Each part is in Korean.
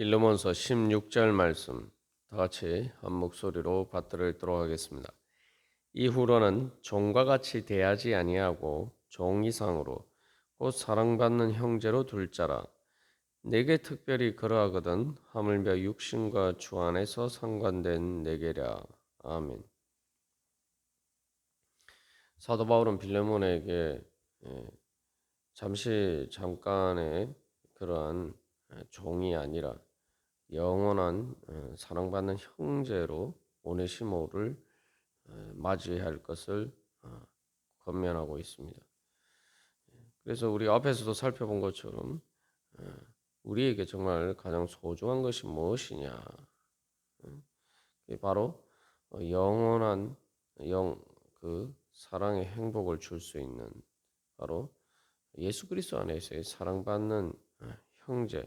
빌레몬서 16절 말씀 다 같이 한 목소리로 받들어 읽도록 하겠습니다. 이후로는 종과 같이 대하지 아니하고 종 이상으로 곧 사랑받는 형제로 둘 자라 내게 특별히 그러하거든 하물며 육신과 주 안에서 상관된 내게랴 아멘. 사도 바울은 빌레몬에게 예, 잠시 잠깐의 그러한 종이 아니라 영원한 어, 사랑받는 형제로 오네시모를 어, 맞이할 것을 어, 권면하고 있습니다. 그래서 우리 앞에서도 살펴본 것처럼 우리에게 정말 가장 소중한 것이 무엇이냐? 바로 영원한 영 그 사랑의 행복을 줄 수 있는 바로 예수 그리스도 안에서의 사랑받는 형제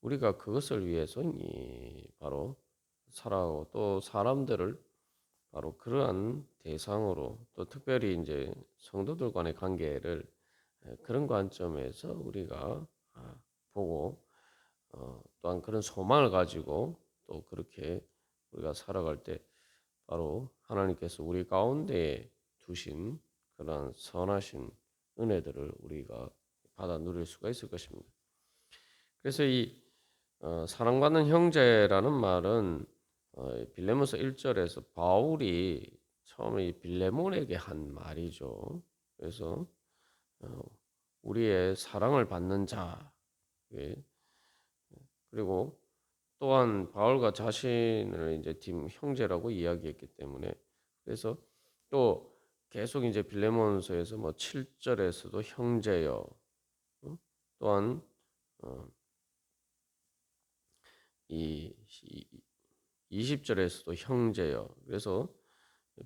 우리가 그것을 위해서 바로 살아가고 또 사람들을 바로 그러한 대상으로 또 특별히 이제 성도들 간의 관계를 그런 관점에서 우리가 아, 보고 어, 또한 그런 소망을 가지고 또 그렇게 우리가 살아갈 때 바로 하나님께서 우리 가운데 두신 그러한 선하신 은혜들을 우리가 받아 누릴 수가 있을 것입니다. 그래서 이 어, 사랑받는 형제라는 말은 어, 빌레몬서 1절에서 바울이 처음에 빌레몬에게 한 말이죠. 그래서 어, 우리의 사랑을 받는 자 예. 그리고 또한 바울과 자신을 이제 팀 형제라고 이야기했기 때문에 그래서 또 계속 이제 빌레몬서에서 뭐 7절에서도 형제여 또한 이 20절에서도 형제요. 그래서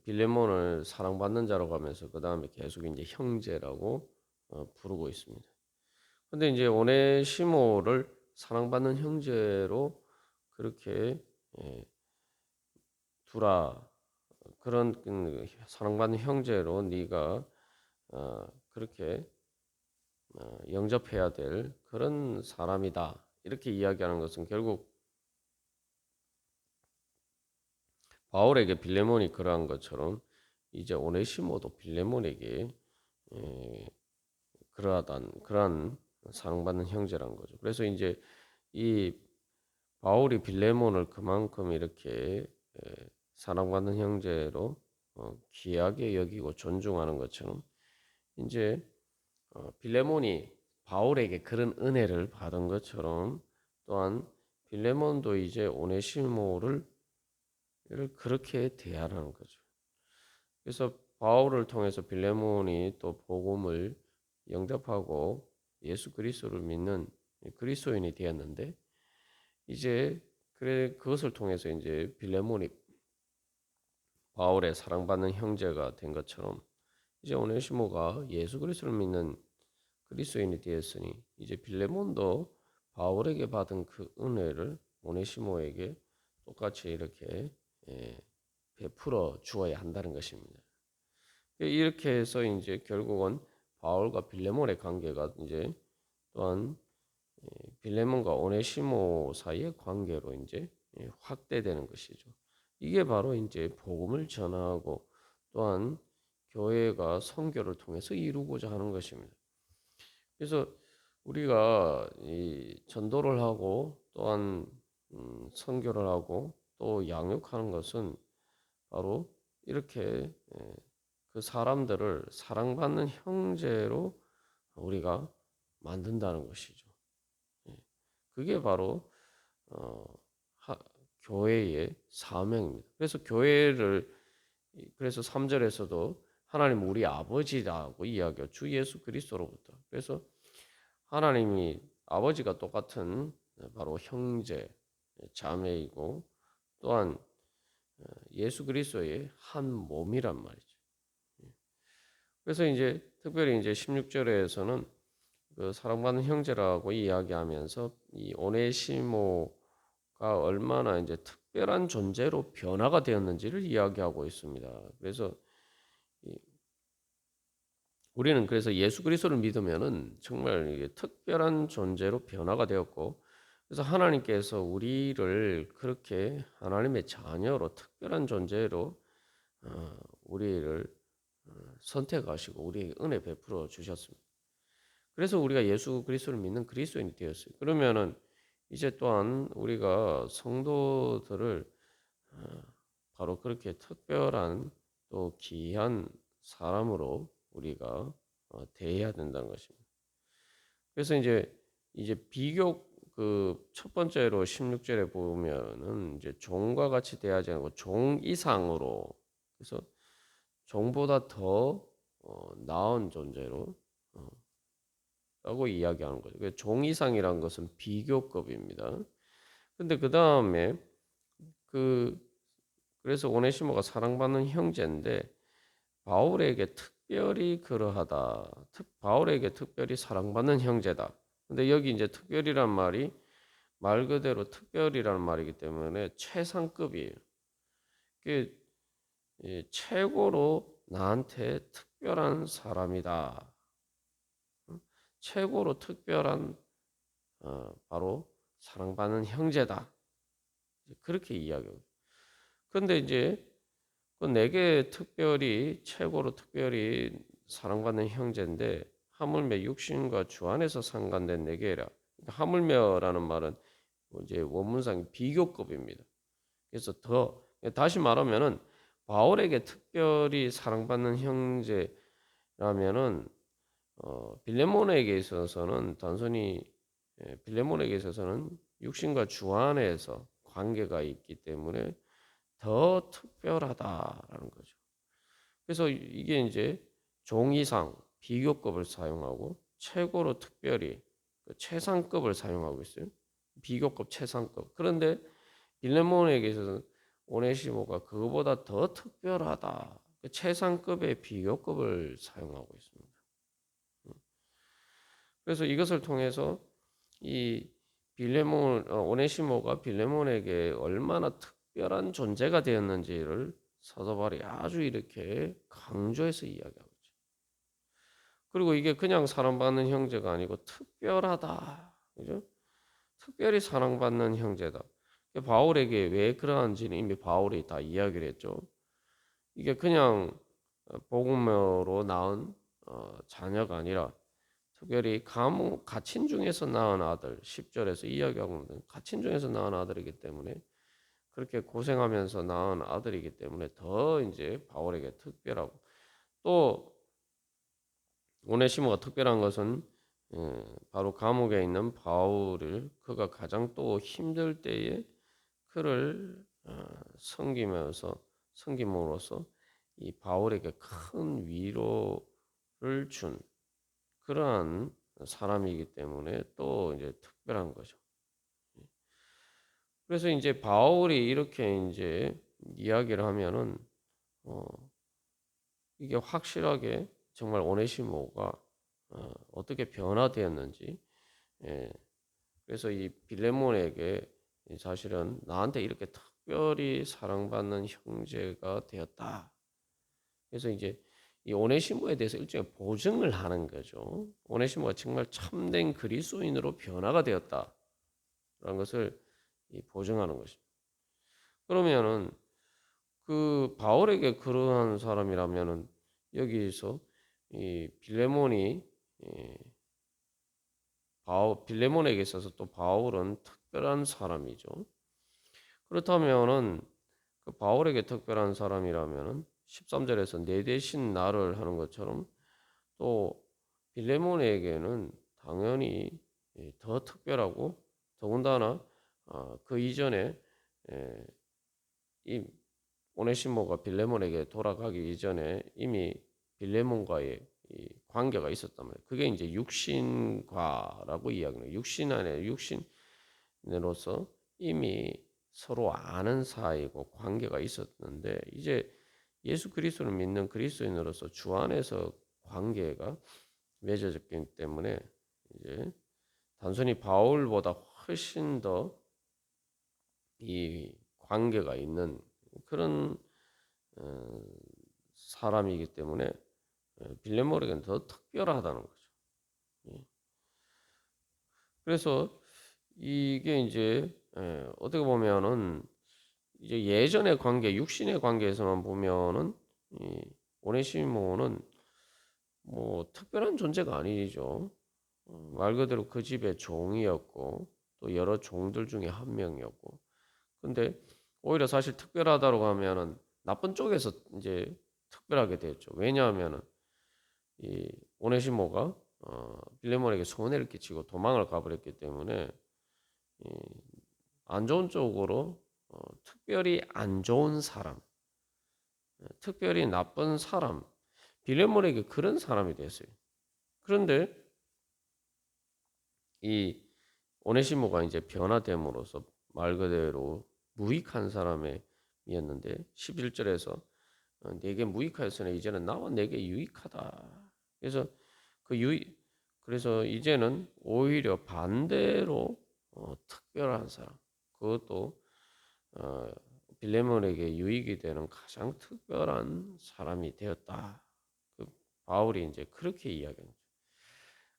빌레몬을 사랑받는 자라고 하면서 그 다음에 계속 이제 형제라고 어, 부르고 있습니다. 근데 이제 오네시모를 사랑받는 형제로 그렇게 예, 두라 그런 그 사랑받는 형제로 네가 어, 그렇게 어, 영접해야 될 그런 사람이다 이렇게 이야기하는 것은 결국 바울에게 빌레몬이 그러한 것처럼 이제 오네시모도 빌레몬에게 에, 그러하단 그러한 사랑받는 형제란 거죠. 그래서 이제 이 바울이 빌레몬을 그만큼 이렇게 에, 사랑받는 형제로 어, 귀하게 여기고 존중하는 것처럼 이제 어, 빌레몬이 바울에게 그런 은혜를 받은 것처럼 또한 빌레몬도 이제 오네시모를 이를 그렇게 대하라는 거죠. 그래서 바울을 통해서 빌레몬이 또 복음을 영접하고 예수 그리스도를 믿는 그리스도인이 되었는데 이제 그래 그것을 통해서 이제 빌레몬이 바울의 사랑받는 형제가 된 것처럼 이제 오네시모가 예수 그리스도를 믿는 그리스도인이 되었으니 이제 빌레몬도 바울에게 받은 그 은혜를 오네시모에게 똑같이 이렇게 예, 베풀어 주어야 한다는 것입니다. 이렇게 해서 이제 결국은 바울과 빌레몬의 관계가 이제 또한 예, 빌레몬과 오네시모 사이의 관계로 이제 예, 확대되는 것이죠. 이게 바로 이제 복음을 전하고 또한 교회가 선교를 통해서 이루고자 하는 것입니다. 그래서 우리가 이 전도를 하고 또한 음, 선교를 하고 또 양육하는 것은 바로 이렇게 예, 그 사람들을 사랑받는 형제로 우리가 만든다는 것이죠. 예, 그게 바로 어, 교회의 사명입니다. 그래서 교회를 그래서 3절에서도 하나님 우리 아버지라고 이야기해요. 주 예수 그리스도로부터. 그래서 하나님이 아버지가 똑같은 바로 형제, 자매이고 또한 어, 예수 그리스도의 한 몸이란 말이죠. 예. 그래서 이제 특별히 이제 16절에서는 그 사랑받는 형제라고 이야기하면서 이 오네시모가 얼마나 이제 특별한 존재로 변화가 되었는지를 이야기하고 있습니다. 그래서 우리는 그래서 예수 그리스도를 믿으면은 정말 특별한 존재로 변화가 되었고 그래서 하나님께서 우리를 그렇게 하나님의 자녀로 특별한 존재로 어, 우리를 어, 선택하시고 우리에게 은혜 베풀어 주셨습니다. 그래서 우리가 예수 그리스도를 믿는 그리스도인이 되었어요. 그러면은 이제 또한 우리가 성도들을 어, 바로 그렇게 특별한 또 귀한 사람으로 우리가 어, 대해야 된다는 것입니다. 그래서 이제 이제 비교 그 첫 번째로 16절에 보면은 이제 종과 같이 대하지 않고 종 이상으로 그래서 종보다 더 어, 나은 존재로 어, 라고 이야기하는 거죠. 그종 이상이란 것은 비교급입니다. 근데 그 다음에 그 그래서 오네시모가 사랑받는 형제인데 바울에게 특별히 그러하다. 특, 바울에게 특별히 사랑받는 형제다. 근데 여기 이제 특별이란 말이 말 그대로 특별이라는 말이기 때문에 최상급이에요. 그 최고로 나한테 특별한 사람이다. 최고로 특별한 어, 바로 사랑받는 형제다. 그렇게 이야기해요. 근데 이제 그 내게 특별히 최고로 특별히 사랑받는 형제인데 하물며 육신과 주 안에서 상관된 내게라. 그러니까 하물며라는 말은 이제 원문상 비교급입니다. 그래서 더 다시 말하면은 바울에게 특별히 사랑받는 형제라면은 어, 빌레몬에게 있어서는 단순히 예, 빌레몬에게 있어서는 육신과 주 안에서 관계가 있기 때문에 더 특별하다라는 거죠. 그래서 이게 이제 종이상 비교급을 사용하고 최고로 특별히 그 최상급을 사용하고 있어요. 비교급 최상급. 그런데 빌레몬에게 있어서는 오네시모가 그거보다 더 특별하다. 그 최상급의 비교급을 사용하고 있습니다. 그래서 이것을 통해서 이 빌레몬 어, 오네시모가 빌레몬에게 얼마나 특별한 존재가 되었는지를 사도 바울이 아주 이렇게 강조해서 이야기하고. 그리고 이게 그냥 사랑받는 형제가 아니고 특별하다. 그죠? 특별히 사랑받는 형제다. 바울에게 왜 그러한지는 이미 바울이 다 이야기를 했죠. 이게 그냥 복음으로 낳은 어, 자녀가 아니라 특별히 감 가친 중에서 낳은 아들 10절에서 이야기하고 있는 가친 중에서 낳은 아들이기 때문에 그렇게 고생하면서 낳은 아들이기 때문에 더 이제 바울에게 특별하고 또 오네시모가 특별한 것은 예, 바로 감옥에 있는 바울을 그가 가장 또 힘들 때에 그를 어, 섬기면서 섬김으로써 이 바울에게 큰 위로를 준 그러한 사람이기 때문에 또 이제 특별한 거죠. 그래서 이제 바울이 이렇게 이제 이야기를 하면은 어 이게 확실하게 정말 오네시모가 어 어떻게 변화되었는지 예. 그래서 이 빌레몬에게 사실은 나한테 이렇게 특별히 사랑받는 형제가 되었다. 그래서 이제 이 오네시모에 대해서 일종의 보증을 하는 거죠. 오네시모가 정말 참된 그리스도인으로 변화가 되었다라는 것을 보증하는 것입니다. 그러면은 그 바울에게 그러한 사람이라면은 여기서 이 빌레몬이 바울 빌레몬에게 있어서 또 바울은 특별한 사람이죠. 그렇다면은 그 바울에게 특별한 사람이라면은 13절에서 내 대신 나를 하는 것처럼 또 빌레몬에게는 당연히 예, 더 특별하고 더군다나 어, 그 이전에 예, 이 오네시모가 빌레몬에게 돌아가기 이전에 이미 빌레몬과의 관계가 있었단 말이에요. 그게 이제 육신과라고 이야기해요. 육신 안에 육신으로서 이미 서로 아는 사이고 관계가 있었는데 이제 예수 그리스도를 믿는 그리스도인으로서 주 안에서 관계가 맺어졌기 때문에 이제 단순히 바울보다 훨씬 더 이 관계가 있는 그런 어, 사람이기 때문에 어, 빌레모르게는 더 특별하다는 거죠. 예. 그래서 이게 이제 예, 어떻게 보면은 이제 예전의 관계, 육신의 관계에서만 보면은 이 오네시모는 뭐 특별한 존재가 아니죠. 어, 말 그대로 그 집의 종이었고 또 여러 종들 중에 한 명이었고. 근데 오히려 사실 특별하다고 하면은 나쁜 쪽에서 이제 특별하게 됐죠. 왜냐하면은 이 오네시모가 어, 빌레몬에게 손해를 끼치고 도망을 가버렸기 때문에 이, 안 좋은 쪽으로 어, 특별히 안 좋은 사람, 예, 특별히 나쁜 사람, 빌레몬에게 그런 사람이 됐어요. 그런데 이 오네시모가 이제 변화됨으로써 말 그대로 무익한 사람이었는데 11절에서 어, 내게 무익하였으니 이제는 나와 내게 유익하다. 그래서 그 유익 그래서 이제는 오히려 반대로 어, 특별한 사람 그것도 어, 빌레몬에게 유익이 되는 가장 특별한 사람이 되었다. 그 바울이 이제 그렇게 이야기합니다.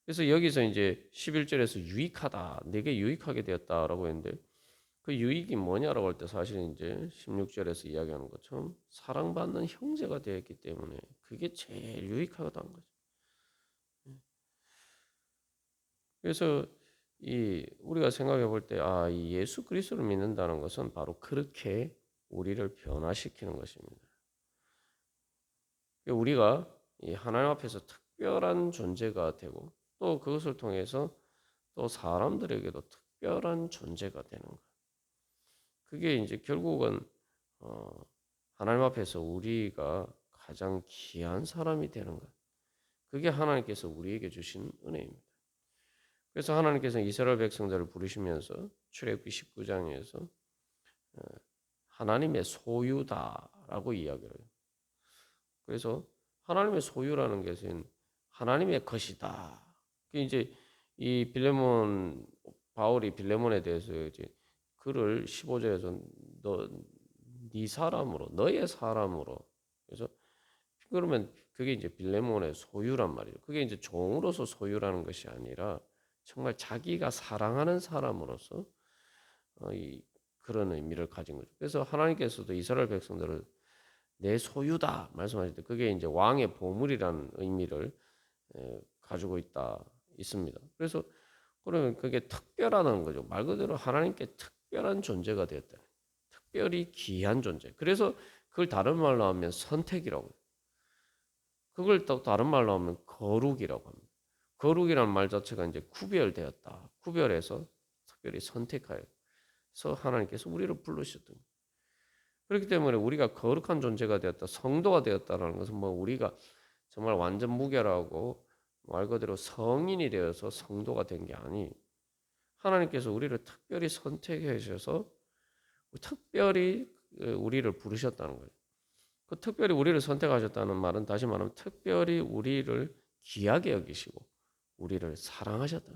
그래서 여기서 이제 11절에서 유익하다, 내게 유익하게 되었다라고 했는데 그 유익이 뭐냐라고 할 때 사실 이제 16절에서 이야기하는 것처럼 사랑받는 형제가 되었기 때문에 그게 제일 유익하다는 거죠. 그래서 이 우리가 생각해 볼 때 아, 이 예수 그리스도를 믿는다는 것은 바로 그렇게 우리를 변화시키는 것입니다. 우리가 이 하나님 앞에서 특별한 존재가 되고 또 그것을 통해서 또 사람들에게도 특별한 존재가 되는 것. 그게 이제 결국은 어, 하나님 앞에서 우리가 가장 귀한 사람이 되는 것. 그게 하나님께서 우리에게 주신 은혜입니다. 그래서 하나님께서 이스라엘 백성들을 부르시면서 출애굽기 19장에서 어, 하나님의 소유다라고 이야기를 해요. 그래서 하나님의 소유라는 것은 하나님의 것이다. 그 이제 이 빌레몬 바울이 빌레몬에 대해서 이제 그를 15절에서 너 네 사람으로 너의 사람으로 그래서 그러면 그게 이제 빌레몬의 소유란 말이에요. 그게 이제 종으로서 소유라는 것이 아니라 정말 자기가 사랑하는 사람으로서 어, 이 그런 의미를 가진 거죠. 그래서 하나님께서도 이스라엘 백성들을 내 소유다 말씀하실 때 그게 이제 왕의 보물이라는 의미를 가지고 있다 있습니다. 그래서 그러면 그게 특별하다는 거죠. 말 그대로 하나님께 특별한 존재가 되었다. 특별히 귀한 존재. 그래서 그걸 다른 말로 하면 선택이라고. 그걸 또 다른 말로 하면 거룩이라고 합니다. 거룩이라는 말 자체가 이제 구별되었다. 구별해서 특별히 선택하여서 하나님께서 우리를 부르셨던. 그렇기 때문에 우리가 거룩한 존재가 되었다, 성도가 되었다라는 것은 뭐 우리가 정말 완전 무결하고 말 그대로 성인이 되어서 성도가 된 게 아니. 하나님께서 우리를 특별히 선택해 주셔서 특별히 우리를 부르셨다는 거예요. 그 특별히 우리를 선택하셨다는 말은 다시 말하면 특별히 우리를 귀하게 여기시고 우리를 사랑하셨다.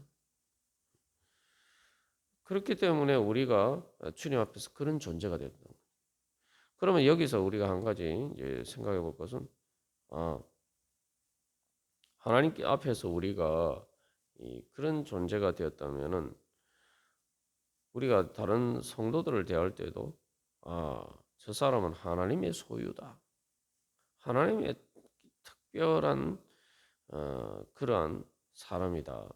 그렇기 때문에 우리가 주님 앞에서 그런 존재가 됐다. 그러면 여기서 우리가 한 가지 생각해 볼 것은 아 하나님 앞에서 우리가 그런 존재가 되었다면은 우리가 다른 성도들을 대할 때도 아, 저 사람은 하나님의 소유다. 하나님의 특별한 어, 그러한 사람이다.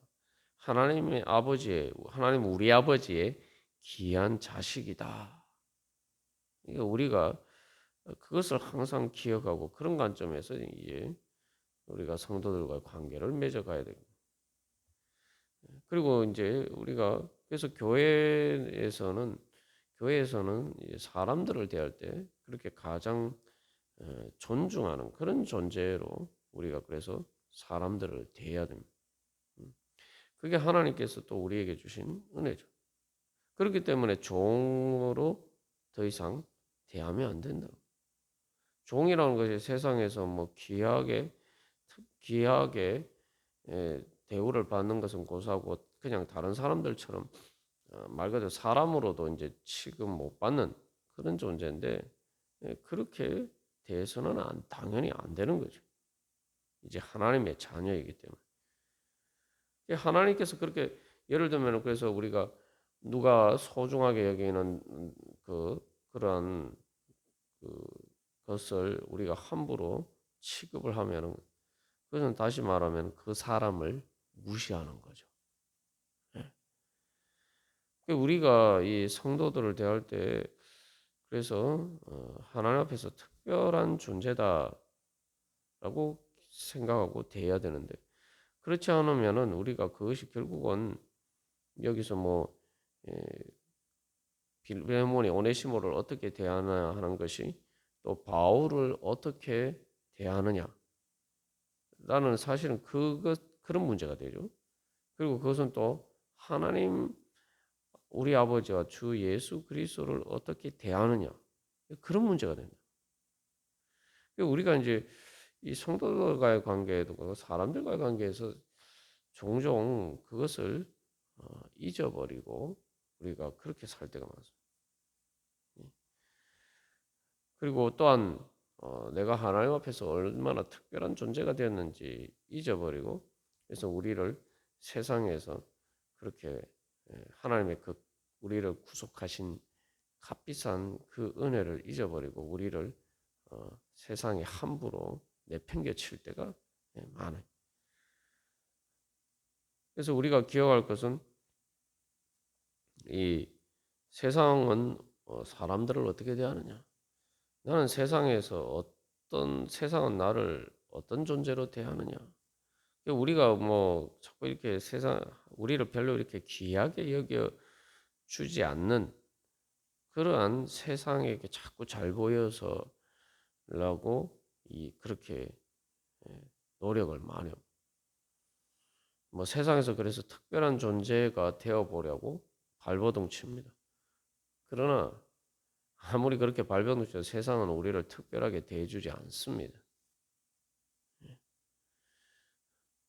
하나님의 아버지의 하나님 우리 아버지의 귀한 자식이다. 이게 우리가 그것을 항상 기억하고 그런 관점에서 이제 우리가 성도들과 관계를 맺어가야 됩니다. 그리고 이제 우리가 그래서 교회에서는 교회에서는 사람들을 대할 때 그렇게 가장 어, 존중하는 그런 존재로 우리가 그래서 사람들을 대해야 됩니다. 그게 하나님께서 또 우리에게 주신 은혜죠. 그렇기 때문에 종으로 더 이상 대하면 안 된다. 종이라는 것이 세상에서 뭐 귀하게 귀하게 대우를 받는 것은 고사하고 그냥 다른 사람들처럼 어, 말 그대로 사람으로도 이제 취급 못 받는 그런 존재인데 그렇게 대해서는 안, 당연히 안 되는 거죠. 이제 하나님의 자녀이기 때문에. 하나님께서 그렇게 예를 들면 그래서 우리가 누가 소중하게 여기는 그 그러한 그 것을 우리가 함부로 취급을 하면은 그것은 다시 말하면 그 사람을 무시하는 거죠. 예. 그 우리가 이 성도들을 대할 때 그래서 어, 하나님 앞에서 특별한 존재다라고 생각하고 대해야 되는데 그렇지 않으면은 우리가 그것이 결국은 여기서 뭐 예, 빌레몬이 오네시모를 어떻게 대하나 하는 것이 또 바울을 어떻게 대하느냐 라는 사실은 그것 그런 문제가 되죠. 그리고 그것은 또 하나님 우리 아버지와 주 예수 그리스도를 어떻게 대하느냐 그런 문제가 된다. 우리가 이제 이 성도들과의 관계에도 그렇고 사람들과의 관계에서 종종 그것을 어, 잊어버리고 우리가 그렇게 살 때가 많습니다. 그리고 또한 어, 내가 하나님 앞에서 얼마나 특별한 존재가 되었는지 잊어버리고 그래서 우리를 세상에서 그렇게 예, 하나님의 그 우리를 구속하신 값비싼 그 은혜를 잊어버리고 우리를 어, 세상에 함부로 내팽개칠 때가 예, 많아요. 그래서 우리가 기억할 것은 이 세상은 어, 사람들을 어떻게 대하느냐. 나는 세상에서 어떤 세상은 나를 어떤 존재로 대하느냐. 우리가 뭐 자꾸 이렇게 세상 우리를 별로 이렇게 귀하게 여겨 주지 않는 그러한 세상에게 자꾸 잘 보여서라고 이 그렇게 예, 노력을 많이 합니다. 뭐 세상에서 그래서 특별한 존재가 되어 보려고 발버둥 칩니다. 그러나 아무리 그렇게 발버둥 쳐도 세상은 우리를 특별하게 대해주지 않습니다. 예.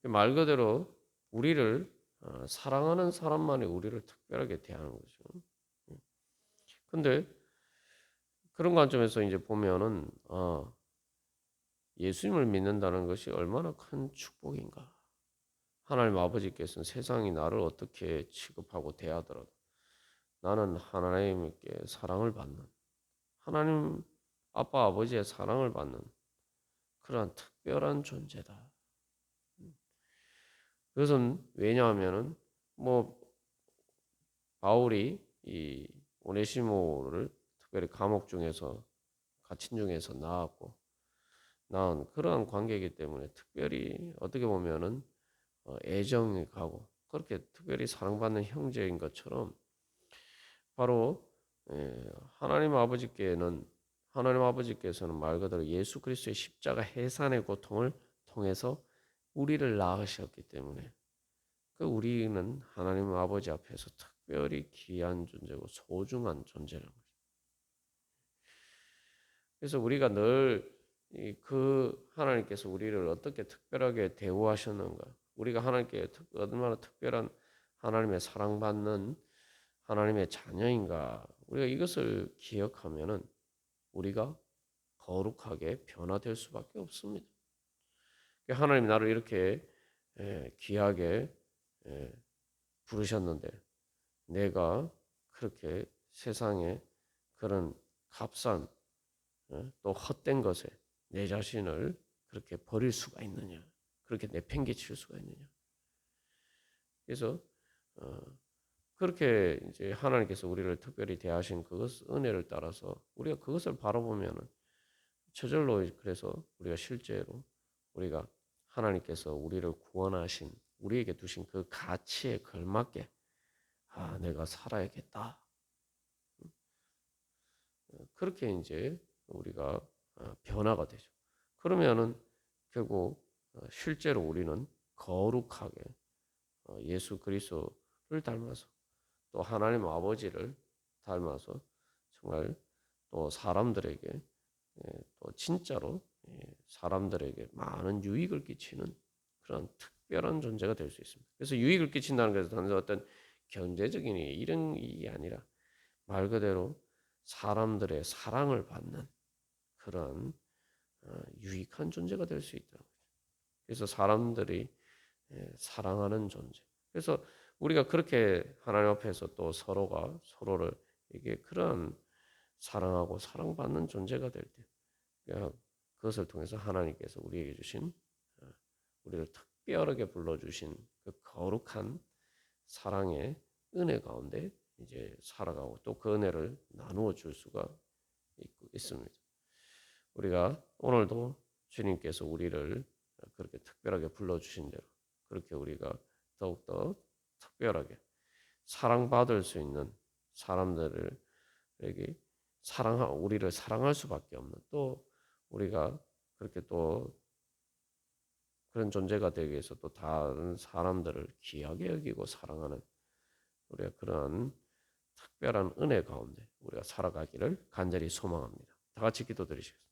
말 그대로 우리를 어, 사랑하는 사람만이 우리를 특별하게 대하는 거죠. 예. 근데 그런 관점에서 이제 보면은 아, 예수님을 믿는다는 것이 얼마나 큰 축복인가. 하나님 아버지께서는 세상이 나를 어떻게 취급하고 대하더라도 나는 하나님께 사랑을 받는 하나님 아빠 아버지의 사랑을 받는 그러한 특별한 존재다. 그것은 왜냐하면은 뭐 바울이 이 오네시모를 특별히 감옥 중에서 갇힌 중에서 나왔고 나온 그러한 관계이기 때문에 특별히 어떻게 보면은 어, 애정이 가고 그렇게 특별히 사랑받는 형제인 것처럼 바로 예, 하나님 아버지께는 하나님 아버지께서는 말 그대로 예수 그리스도의 십자가 해산의 고통을 통해서 우리를 낳으셨기 때문에 그 우리는 하나님 아버지 앞에서 특별히 귀한 존재고 소중한 존재라는 거죠. 그래서 우리가 늘 그 하나님께서 우리를 어떻게 특별하게 대우하셨는가, 우리가 하나님께 얼마나 특별한 하나님의 사랑받는 하나님의 자녀인가, 우리가 이것을 기억하면은 우리가 거룩하게 변화될 수밖에 없습니다. 하나님 나를 이렇게 귀하게 부르셨는데 내가 그렇게 세상에 그런 값싼 또 헛된 것에 내 자신을 그렇게 버릴 수가 있느냐? 그렇게 내팽개칠 수가 있느냐? 그래서 어, 그렇게 이제 하나님께서 우리를 특별히 대하신 그것 은혜를 따라서 우리가 그것을 바라보면은 저절로 그래서 우리가 실제로 우리가 하나님께서 우리를 구원하신 우리에게 두신 그 가치에 걸맞게 아 내가 살아야겠다. 그렇게 이제 우리가 어, 변화가 되죠. 그러면은 결국 어, 실제로 우리는 거룩하게 어, 예수 그리스도를 닮아서 또 하나님 아버지를 닮아서 정말 또 사람들에게 예, 또 진짜로 예, 사람들에게 많은 유익을 끼치는 그런 특별한 존재가 될 수 있습니다. 그래서 유익을 끼친다는 것은 어떤 경제적인 이런 이 아니라 말 그대로 사람들의 사랑을 받는 그런 어, 유익한 존재가 될 수 있다. 그래서 사람들이 예, 사랑하는 존재. 그래서 우리가 그렇게 하나님 앞에서 또 서로가 서로를 이게 그런 사랑하고 사랑받는 존재가 될 때, 그냥 그것을 통해서 하나님께서 우리에게 주신 어, 우리를 특별하게 불러주신 그 거룩한 사랑의 은혜 가운데 이제 살아가고 또 그 은혜를 나누어 줄 수가 있- 있습니다. 우리가 오늘도 주님께서 우리를 그렇게 특별하게 불러주신 대로 그렇게 우리가 더욱더 특별하게 사랑받을 수 있는 사람들에게 사랑 우리를 사랑할 수밖에 없는 또 우리가 그렇게 또 그런 존재가 되기 위해서 또 다른 사람들을 귀하게 여기고 사랑하는 우리가 그런 특별한 은혜 가운데 우리가 살아가기를 간절히 소망합니다. 다 같이 기도드리시겠습니다.